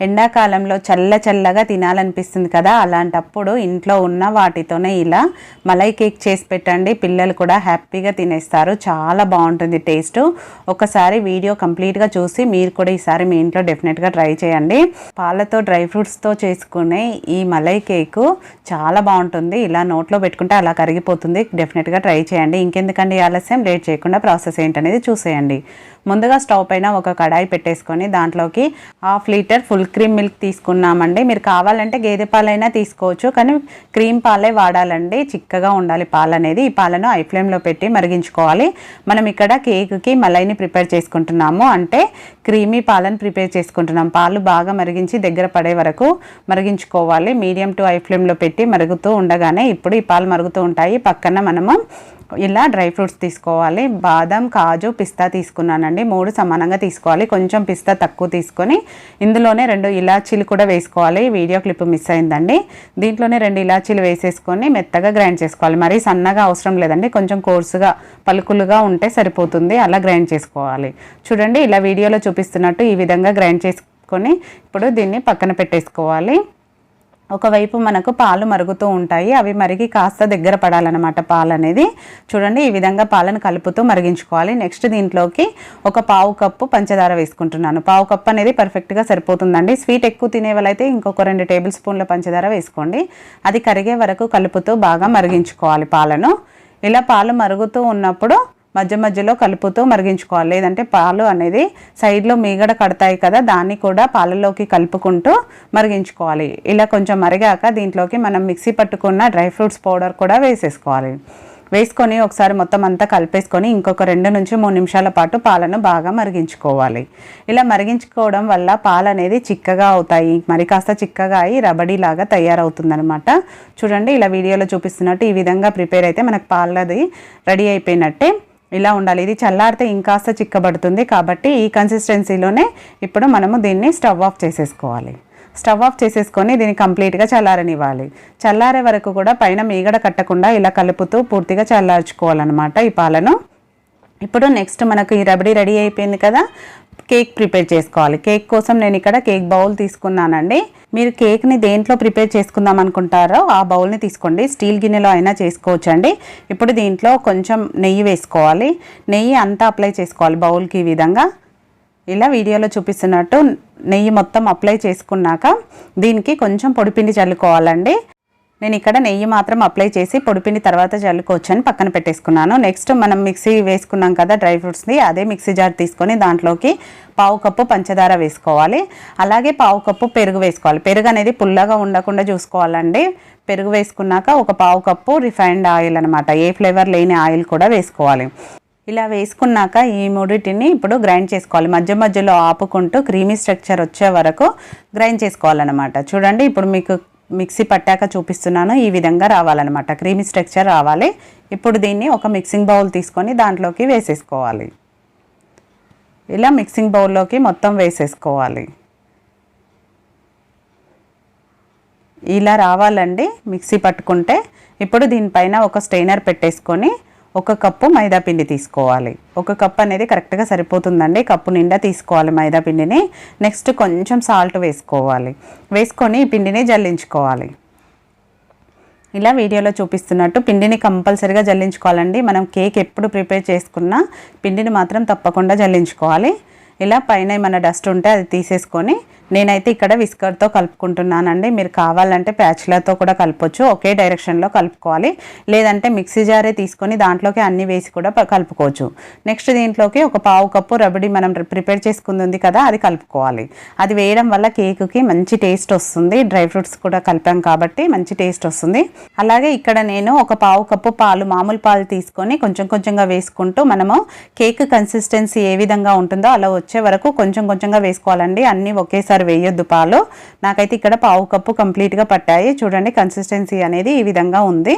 ఎండాకాలంలో చల్ల చల్లగా తినాలనిపిస్తుంది కదా అలాంటప్పుడు ఇంట్లో ఉన్న వాటితోనే ఇలా మలై కేక్ చేసి పెట్టండి. పిల్లలు కూడా హ్యాపీగా తినేస్తారు. చాలా బాగుంటుంది టేస్ట్. ఒకసారి వీడియో కంప్లీట్గా చూసి మీరు కూడా ఈసారి మీ ఇంట్లో డెఫినెట్గా ట్రై చేయండి. పాలతో డ్రై ఫ్రూట్స్తో చేసుకునే ఈ మలై కేకు చాలా బాగుంటుంది. ఇలా నోట్లో పెట్టుకుంటే అలా కరిగిపోతుంది. డెఫినెట్గా ట్రై చేయండి. ఇంకెందుకండి ఆలస్యం? లేట్ చేయకుండా ప్రాసెస్ ఏంటనేది చూసేయండి. ముందుగా స్టవ్ పైన ఒక కడాయి పెట్టేసుకొని దాంట్లోకి half litre full cream milk తీసుకున్నామండి. మీరు కావాలంటే గేదె పాలైనా తీసుకోవచ్చు కానీ క్రీమ్ పాలే వాడాలండి. చిక్కగా ఉండాలి పాలు అనేది ఈ పాలను ఐ ఫ్లేమ్లో పెట్టి మరిగించుకోవాలి. మనం ఇక్కడ కేక్కి మలైని ప్రిపేర్ చేసుకుంటున్నాము. అంటే క్రీమీ పాలను ప్రిపేర్ చేసుకుంటున్నాం. పాలు బాగా మరిగించి దగ్గర పడే వరకు మరిగించుకోవాలి. మీడియం టు ఐ ఫ్లేమ్లో పెట్టి మరుగుతూ ఉండగానే ఇప్పుడు ఈ పాలు మరుగుతూ ఉంటాయి. పక్కన మనము ఇలా డ్రై ఫ్రూట్స్ తీసుకోవాలి. బాదం కాజు పిస్తా తీసుకున్నానండి. మూడు సమానంగా తీసుకోవాలి. కొంచెం పిస్తా తక్కువ తీసుకొని ఇందులోనే రెండు ఇలాచీలు కూడా వేసుకోవాలి. వీడియో క్లిప్ మిస్ అయిందండి. దీంట్లోనే రెండు ఇలాచీలు వేసేసుకొని మెత్తగా గ్రైండ్ చేసుకోవాలి. మరీ సన్నగా అవసరం లేదండి. కొంచెం కోర్సుగా పలుకులుగా ఉంటే సరిపోతుంది. అలా గ్రైండ్ చేసుకోవాలి. చూడండి ఇలా వీడియోలో చూపిస్తున్నట్టు ఈ విధంగా గ్రైండ్ చేసుకొని ఇప్పుడు దీన్ని పక్కన పెట్టేసుకోవాలి. ఒకవైపు మనకు పాలు మరుగుతూ ఉంటాయి అవి మరిగి కాస్త దగ్గర పడాలన్నమాట పాలు అనేది చూడండి ఈ విధంగా పాలను కలుపుతూ మరిగించుకోవాలి. నెక్స్ట్ దీంట్లోకి ఒక పావు కప్పు పంచదార వేసుకుంటున్నాను. పావు కప్పు అనేది పర్ఫెక్ట్గా సరిపోతుందండి. స్వీట్ ఎక్కువ తినే వాళ్ళైతే ఇంకొక రెండు టేబుల్ స్పూన్ల పంచదార వేసుకోండి. అది కరిగే వరకు కలుపుతూ బాగా మరిగించుకోవాలి పాలను. ఇలా పాలు మరుగుతూ ఉన్నప్పుడు మధ్య మధ్యలో కలుపుతూ మరిగించుకోవాలి. లేదంటే పాలు అనేది సైడ్లో మీగడ కడతాయి కదా దాన్ని కూడా పాలలోకి కలుపుకుంటూ మరిగించుకోవాలి. ఇలా కొంచెం మరిగాక దీంట్లోకి మనం మిక్సీ పట్టుకున్న డ్రై ఫ్రూట్స్ పౌడర్ కూడా వేసేసుకోవాలి. వేసుకొని ఒకసారి మొత్తం అంతా కలిపేసుకొని ఇంకొక రెండు నుంచి మూడు నిమిషాల పాటు పాలను బాగా మరిగించుకోవాలి. ఇలా మరిగించుకోవడం వల్ల పాలు అనేది చిక్కగా అవుతాయి. మరి కాస్త చిక్కగా అయి రబడీలాగా తయారవుతుందనమాట చూడండి ఇలా వీడియోలో చూపిస్తున్నట్టు ఈ విధంగా ప్రిపేర్ అయితే మనకు పాలది రెడీ అయిపోయినట్టే. ఇలా ఉండాలి. ఇది చల్లారితే ఇంకాస్త చిక్కబడుతుంది కాబట్టి ఈ కన్సిస్టెన్సీలోనే ఇప్పుడు మనము దీన్ని స్టవ్ ఆఫ్ చేసేసుకోవాలి. స్టవ్ ఆఫ్ చేసేసుకొని దీన్ని కంప్లీట్గా చల్లారనివ్వాలి. చల్లారే వరకు కూడా పైన మీగడ కట్టకుండా ఇలా కలుపుతూ పూర్తిగా చల్లార్చుకోవాలన్నమాట ఈ పాలను. ఇప్పుడు నెక్స్ట్ మనకు ఈ రబడీ రెడీ అయిపోయింది కదా. కేక్ ప్రిపేర్ చేసుకోవాలి. కేక్ కోసం నేను ఇక్కడ కేక్ బౌల్ తీసుకున్నానండి. మీరు కేక్ని దేంట్లో ప్రిపేర్ చేసుకుందాం అనుకుంటారో ఆ బౌల్ని తీసుకోండి. స్టీల్ గిన్నెలో అయినా చేసుకోవచ్చు అండి ఇప్పుడు దీంట్లో కొంచెం నెయ్యి వేసుకోవాలి. నెయ్యి అంతా అప్లై చేసుకోవాలి బౌల్కి ఈ విధంగా. ఇలా వీడియోలో చూపిస్తున్నట్టు నెయ్యి మొత్తం అప్లై చేసుకున్నాక దీనికి కొంచెం పొడిపిండి చల్లుకోవాలండి. నేను ఇక్కడ నెయ్యి మాత్రం అప్లై చేసి పొడిపిండి తర్వాత చల్లుకోవచ్చు అని పక్కన పెట్టేసుకున్నాను. నెక్స్ట్ మనం మిక్సీ వేసుకున్నాం కదా డ్రై ఫ్రూట్స్ని అదే మిక్సీ జార్ తీసుకొని దాంట్లోకి పావు కప్పు పంచదార వేసుకోవాలి. అలాగే పావు కప్పు పెరుగు వేసుకోవాలి. పెరుగు అనేది పుల్లగా ఉండకుండా చూసుకోవాలండి. పెరుగు వేసుకున్నాక ఒక పావు కప్పు రిఫైన్డ్ ఆయిల్ అనమాట ఏ ఫ్లేవర్ లేని ఆయిల్ కూడా వేసుకోవాలి. ఇలా వేసుకున్నాక ఈ మూడిటిని ఇప్పుడు గ్రైండ్ చేసుకోవాలి. మధ్య మధ్యలో ఆపుకుంటూ క్రీమీ స్ట్రక్చర్ వచ్చే వరకు గ్రైండ్ చేసుకోవాలన్నమాట. చూడండి ఇప్పుడు మీకు మిక్సీ పట్టాక చూపిస్తున్నాను. ఈ విధంగా రావాలన్నమాట. క్రీమీ స్ట్రక్చర్ రావాలి. ఇప్పుడు దీన్ని ఒక మిక్సింగ్ బౌల్ తీసుకొని దాంట్లోకి వేసేసుకోవాలి. ఇలా మిక్సింగ్ బౌల్లోకి మొత్తం వేసేసుకోవాలి. ఇలా రావాలండి. మిక్సీ పట్టుకుంటే ఇప్పుడు దీనిపైన ఒక స్టెయినర్ పెట్టేసుకొని ఒక కప్పు మైదా పిండి తీసుకోవాలి. ఒక కప్ అనేది కరెక్ట్గా సరిపోతుందండి. కప్పు నిండా తీసుకోవాలి మైదా పిండిని. నెక్స్ట్ కొంచెం సాల్ట్ వేసుకోవాలి. వేసుకొని ఈ పిండిని జల్లించుకోవాలి. ఇలా వీడియోలో చూపిస్తున్నట్టు పిండిని కంపల్సరీగా జల్లించుకోవాలండి. మనం కేక్ ఎప్పుడు ప్రిపేర్ చేసుకున్నా పిండిని మాత్రం తప్పకుండా జల్లించుకోవాలి. ఇలా పైన ఏమైనా డస్ట్ ఉంటే అది తీసేసుకొని నేనైతే ఇక్కడ విస్కర్తో కలుపుకుంటున్నానండి. మీరు కావాలంటే ప్యాచ్లతో కూడా కలపొచ్చు. ఒకే డైరెక్షన్లో కలుపుకోవాలి. లేదంటే మిక్సీ జారే తీసుకొని దాంట్లోకి అన్ని వేసి కూడా కలుపుకోవచ్చు. నెక్స్ట్ దీంట్లోకి ఒక పావు కప్పు రబడి మనం ప్రిపేర్ చేసుకుంది కదా అది కలుపుకోవాలి. అది వేయడం వల్ల కేకుకి మంచి టేస్ట్ వస్తుంది. డ్రై ఫ్రూట్స్ కూడా కలిపాం కాబట్టి మంచి టేస్ట్ వస్తుంది. అలాగే ఇక్కడ నేను ఒక పావు కప్పు పాలు మామూలు పాలు తీసుకొని కొంచెం కొంచెంగా వేసుకుంటూ మనము కేక్ కన్సిస్టెన్సీ ఏ విధంగా ఉంటుందో అలా వచ్చే వరకు కొంచెం కొంచెంగా వేసుకోవాలండి. అన్నీ ఒకేసారి వేయొద్దు పాలు. నాకైతే ఇక్కడ పావు కప్పు కంప్లీట్గా పట్టాయి. చూడండి కన్సిస్టెన్సీ అనేది ఈ విధంగా ఉంది.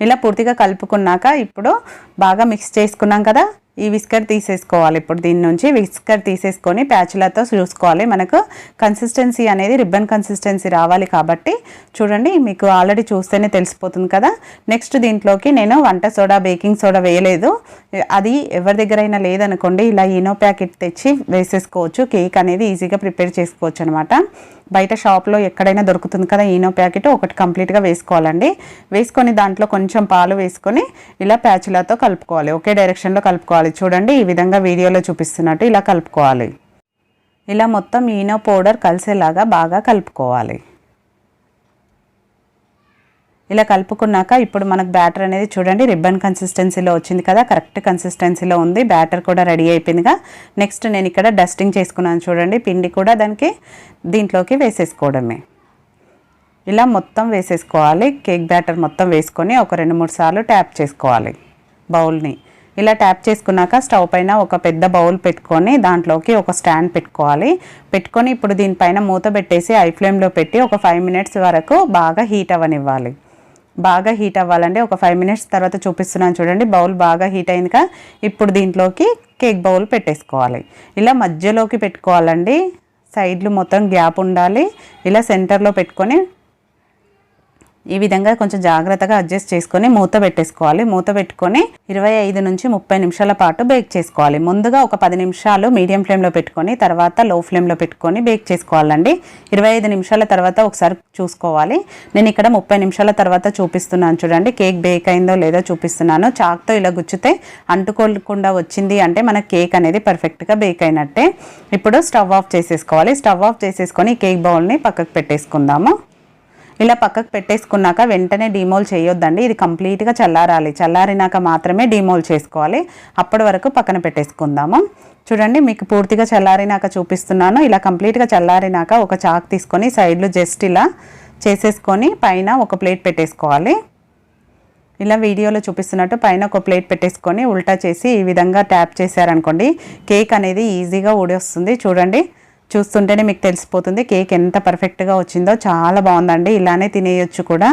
ఇలా పూర్తిగా కలుపుకున్నాక ఇప్పుడు బాగా మిక్స్ చేసుకున్నాం కదా. ఈ విస్కర్ తీసేసుకోవాలి. ఇప్పుడు దీని నుంచి విస్కర్ తీసేసుకొని ప్యాచులతో చూసుకోవాలి. మనకు కన్సిస్టెన్సీ అనేది రిబ్బన్ కన్సిస్టెన్సీ రావాలి కాబట్టి చూడండి మీకు ఆల్రెడీ చూస్తేనే తెలిసిపోతుంది కదా. నెక్స్ట్ దీంట్లోకి నేను వంట సోడా బేకింగ్ సోడా వేయలేదు. అది ఎవరి దగ్గరైనా లేదనుకోండి ఇలా ఈనో ప్యాకెట్ తెచ్చి వేసేసుకోవచ్చు. కేక్ అనేది ఈజీగా ప్రిపేర్ చేసుకోవచ్చు అనమాట బయట షాప్లో ఎక్కడైనా దొరుకుతుంది కదా ఈనో ప్యాకెట్ ఒకటి కంప్లీట్గా వేసుకోవాలండి. వేసుకొని దాంట్లో కొంచెం పాలు వేసుకొని ఇలా ప్యాచ్లతో కలుపుకోవాలి. ఒకే డైరెక్షన్లో కలుపుకోవాలి. చూడండి ఈ విధంగా వీడియోలో చూపిస్తున్నట్టు ఇలా కలుపుకోవాలి. ఇలా మొత్తం ఈనో పౌడర్ కలిసేలాగా బాగా కలుపుకోవాలి. ఇలా కలుపుకున్నాక ఇప్పుడు మనకు బ్యాటర్ అనేది చూడండి రిబ్బన్ కన్సిస్టెన్సీలో వచ్చింది కదా కరెక్ట్ కన్సిస్టెన్సీలో ఉంది. బ్యాటర్ కూడా రెడీ అయిపోయిందిగా. నెక్స్ట్ నేను ఇక్కడ డస్టింగ్ చేసుకున్నాను చూడండి పిండి కూడా దానికి దీంట్లోకి వేసేసుకోవడమే. ఇలా మొత్తం వేసేసుకోవాలి కేక్ బ్యాటర్ మొత్తం వేసుకొని ఒక రెండు మూడు సార్లు ట్యాప్ చేసుకోవాలి బౌల్ని. ఇలా ట్యాప్ చేసుకున్నాక స్టవ్ పైన ఒక పెద్ద బౌల్ పెట్టుకొని దాంట్లోకి ఒక స్టాండ్ పెట్టుకోవాలి. పెట్టుకొని ఇప్పుడు దీనిపైన మూత పెట్టేసి ఐ ఫ్లేమ్లో పెట్టి ఒక ఫైవ్ మినిట్స్ వరకు బాగా హీట్ అవ్వనివ్వాలి. బాగా హీట్ అవ్వాలండి. ఒక ఫైవ్ మినిట్స్ తర్వాత చూపిస్తున్నాను చూడండి. బౌల్ బాగా హీట్ అయిందిగా ఇప్పుడు దీంట్లోకి కేక్ బౌల్ పెట్టేసుకోవాలి. ఇలా మధ్యలోకి పెట్టుకోవాలండి. సైడ్లు మొత్తం గ్యాప్ ఉండాలి. ఇలా సెంటర్లో పెట్టుకొని ఈ విధంగా కొంచెం జాగ్రత్తగా అడ్జస్ట్ చేసుకొని మూత పెట్టేసుకోవాలి. మూత పెట్టుకొని ఇరవై ఐదు నుంచి ముప్పై నిమిషాల పాటు బేక్ చేసుకోవాలి. ముందుగా ఒక పది నిమిషాలు మీడియం ఫ్లేమ్లో పెట్టుకొని తర్వాత లో ఫ్లేమ్లో పెట్టుకొని బేక్ చేసుకోవాలండి. ఇరవై ఐదు నిమిషాల తర్వాత ఒకసారి చూసుకోవాలి. నేను ఇక్కడ ముప్పై నిమిషాల తర్వాత చూపిస్తున్నాను చూడండి. కేక్ బేక్ అయిందో లేదో చూపిస్తున్నాను. చాక్తో ఇలా గుచ్చితే అంటుకోకుండా వచ్చింది అంటే మన కేక్ అనేది పర్ఫెక్ట్గా బేక్ అయినట్టే. ఇప్పుడు స్టవ్ ఆఫ్ చేసేసుకోవాలి. స్టవ్ ఆఫ్ చేసేసుకొని కేక్ బౌల్ని పక్కకు పెట్టేసుకుందాము. ఇలా పక్కకు పెట్టేసుకున్నాక వెంటనే డీమోల్ చేయొద్దండి. ఇది కంప్లీట్గా చల్లారాలి. చల్లారినాక మాత్రమే డీమోల్ చేసుకోవాలి. అప్పటి వరకు పక్కన పెట్టేసుకుందాము. చూడండి మీకు పూర్తిగా చల్లారినాక చూపిస్తున్నాను. ఇలా కంప్లీట్గా చల్లారినాక ఒక చాక్ తీసుకొని సైడ్లు జస్ట్ ఇలా చేసేసుకొని పైన ఒక ప్లేట్ పెట్టేసుకోవాలి. ఇలా వీడియోలో చూపిస్తున్నట్టు పైన ఒక ప్లేట్ పెట్టేసుకొని ఉల్టా చేసి ఈ విధంగా ట్యాప్ చేశారనుకోండి కేక్ అనేది ఈజీగా ఊడి వస్తుంది చూడండి చూస్తుంటేనే మీకు తెలిసిపోతుంది కేక్ ఎంత పర్ఫెక్ట్గా వచ్చిందో. చాలా బాగుందండి. ఇలానే తినేయొచ్చు కూడా.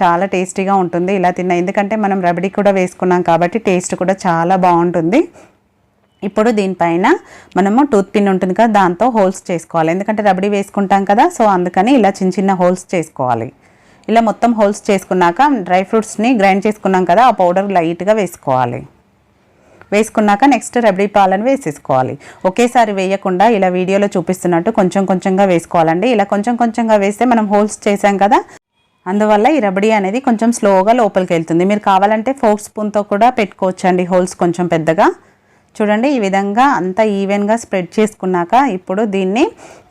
చాలా టేస్టీగా ఉంటుంది ఇలా తిన్నా. ఎందుకంటే మనం రబడీ కూడా వేసుకున్నాం కాబట్టి టేస్ట్ కూడా చాలా బాగుంటుంది. ఇప్పుడు దీనిపైన మనము టూత్ పిన్ ఉంటుంది కదా దాంతో హోల్స్ చేసుకోవాలి. ఎందుకంటే రబడీ వేసుకుంటాం కదా సో అందుకని ఇలా చిన్న చిన్న హోల్స్ చేసుకోవాలి. ఇలా మొత్తం హోల్స్ చేసుకున్నాక డ్రై ఫ్రూట్స్ని గ్రైండ్ చేసుకున్నాం కదా ఆ పౌడర్ లైట్గా వేసుకోవాలి. వేసుకున్నాక నెక్స్ట్ రబడీ పాలను వేసేసుకోవాలి. ఒకేసారి వేయకుండా ఇలా వీడియోలో చూపిస్తున్నట్టు కొంచెం కొంచెంగా వేసుకోవాలండి. ఇలా కొంచెం కొంచెంగా వేస్తే మనం హోల్స్ చేసాం కదా? అందువల్ల ఈ రబడీ అనేది కొంచెం స్లోగా లోపలికి వెళ్తుంది. మీరు కావాలంటే ఫోక్ స్పూన్తో కూడా పెట్టుకోవచ్చండి హోల్స్ కొంచెం పెద్దగా. చూడండి ఈ విధంగా అంతా ఈవెన్గా స్ప్రెడ్ చేసుకున్నాక ఇప్పుడు దీన్ని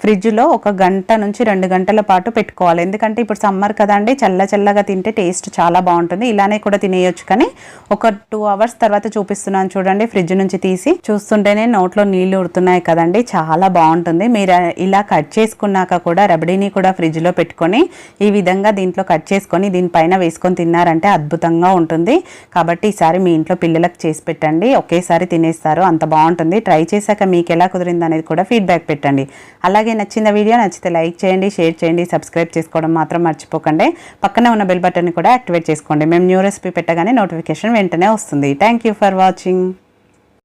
ఫ్రిడ్జ్లో ఒక గంట నుంచి రెండు గంటల పాటు పెట్టుకోవాలి. ఎందుకంటే ఇప్పుడు సమ్మర్ కదండి చల్ల చల్లగా తింటే టేస్ట్ చాలా బాగుంటుంది. ఇలానే కూడా తినేయొచ్చు కానీ ఒక టూ అవర్స్ తర్వాత చూపిస్తున్నాను చూడండి ఫ్రిడ్జ్ నుంచి తీసి. చూస్తుంటేనే నోట్లో నీళ్ళు ఉడుతున్నాయి కదండి చాలా బాగుంటుంది. మీరు ఇలా కట్ చేసుకున్నాక కూడా రబడీని కూడా ఫ్రిడ్జ్లో పెట్టుకొని ఈ విధంగా దీంట్లో కట్ చేసుకొని దీనిపైన వేసుకొని తిన్నారంటే అద్భుతంగా ఉంటుంది. కాబట్టి ఈసారి మీ ఇంట్లో పిల్లలకు చేసి పెట్టండి ఒకేసారి తినేస్తారు. అంత బాగుంటుంది. ట్రై చేశాక మీకు ఎలా కుదిరింది అనేది కూడా ఫీడ్బ్యాక్ పెట్టండి. అలాగే నచ్చిన వీడియో నచ్చితే లైక్ చేయండి షేర్ చేయండి సబ్స్క్రైబ్ చేసుకోవడం మాత్రం మర్చిపోకండి. పక్కనే ఉన్న బెల్ బటన్ని కూడా యాక్టివేట్ చేసుకోండి. మేము న్యూ రెసిపీ పెట్టగానే నోటిఫికేషన్ వెంటనే వస్తుంది. Thank you for watching